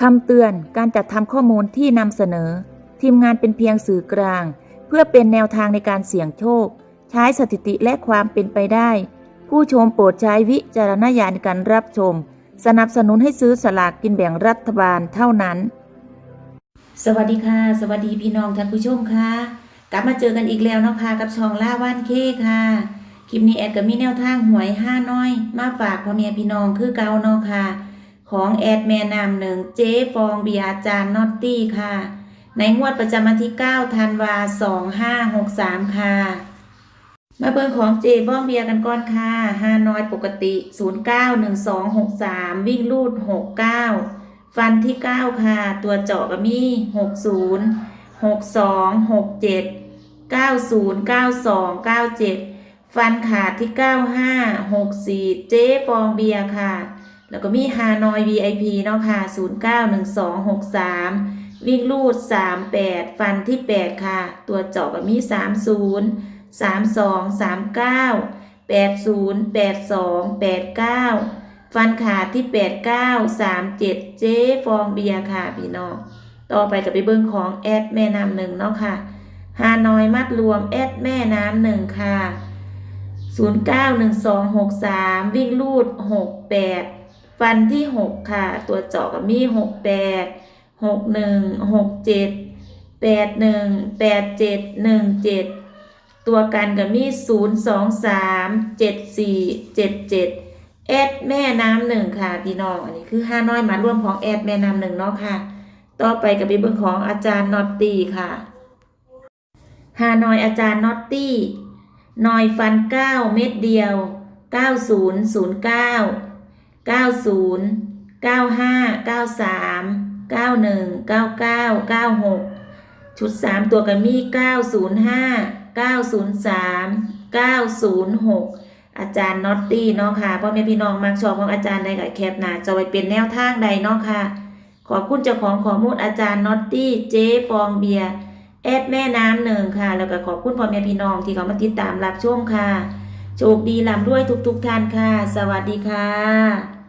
คำเตือนการจัดทำข้อมูลที่นำเสนอ ทีมงานเป็นเพียงสื่อกลาง เพื่อเป็นแนวทางในการเสี่ยงโชค ใช้สถิติและความเป็นไปได้ ผู้ชมโปรดใช้วิจารณญาณในการรับชม สนับสนุนให้ซื้อสลากกินแบ่งรัฐบาลเท่านั้น สวัสดีค่ะ สวัสดีพี่น้องท่านผู้ชมค่ะ กลับมาเจอกันอีกแล้วนะคะกับช่องล่าว่านเคค่ะ คลิปนี้แอดก็มีแนวทางหวยห้าน้อย มาฝากพ่อแม่พี่น้องคือเกาเนาะค่ะ ของแอดแม่นำหนึ่งเจ๊ฟองเบียอาจารย์นอตตี้ค่ะ ในงวดประจำวันที่9ธันวา2563 ค่ะ มาเบิ่งของเจฟองเบียกันก่อนค่ะห้านอยปกติ 091263 วิ่งลูด 69 ฟันที่ 9 ค่ะ ตัวเจาะก็มี 60 62 67 90 92 97 ฟันขาดที่ 95 64 เจ๊ฟองเบียค่ะ แล้วก็มีฮานอย VIP เนาะค่ะ 091263 วิ่งลูด 38 ฟันที่ 8 ค่ะ ตัวเจาะก็มี 30 32 39 80 82 89 ฟันขาดที่ 89 37 เจ๊ฟองเบียค่ะ พี่น้อง ต่อไปกับไปเบิ้งของแอดแม่น้ำหนึ่งเนาะค่ะฮานอยมัดรวมแอดแม่น้ำหนึ่งค่ะ 091263 วิ่งลูด 68 ฟันที่6ค่ะ ตัวเจาะกับมี68 61 67 81 87 17ตัวกันกับมี023 74 77แอดแม่น้ำหนึ่งค่ะพี่น้องอันนี้คือห้าน้อยมาร่วมของแอดแม่น้ำหนึ่งเนาะค่ะ ต่อไปกับไปเบิ่งของอาจารย์นอตตี้ค่ะฮานอยอาจารย์นอตตี้นอยฟันเก้าเม็ดเดียว9009 90 95 93 91 99 96 ชุด 3 ตัวกันมี 905 903 906 อาจารย์นอตตี้เนาะค่ะพ่อแม่พี่น้องมักชอบของอาจารย์ใดกับแคปหนาจะไว้เป็นแนวทางใดเนาะค่ะ ขอบคุณเจ้าของข้อมูลอาจารย์นอตตี้เจ๊ฟองเบียร์แอดแม่น้ำหนึ่งค่ะ แล้วก็ขอบคุณพ่อแม่พี่น้องที่เขามาติดตามรับชมค่ะ โชคดีลำด้วยทุกๆท่านค่ะ สวัสดีค่ะ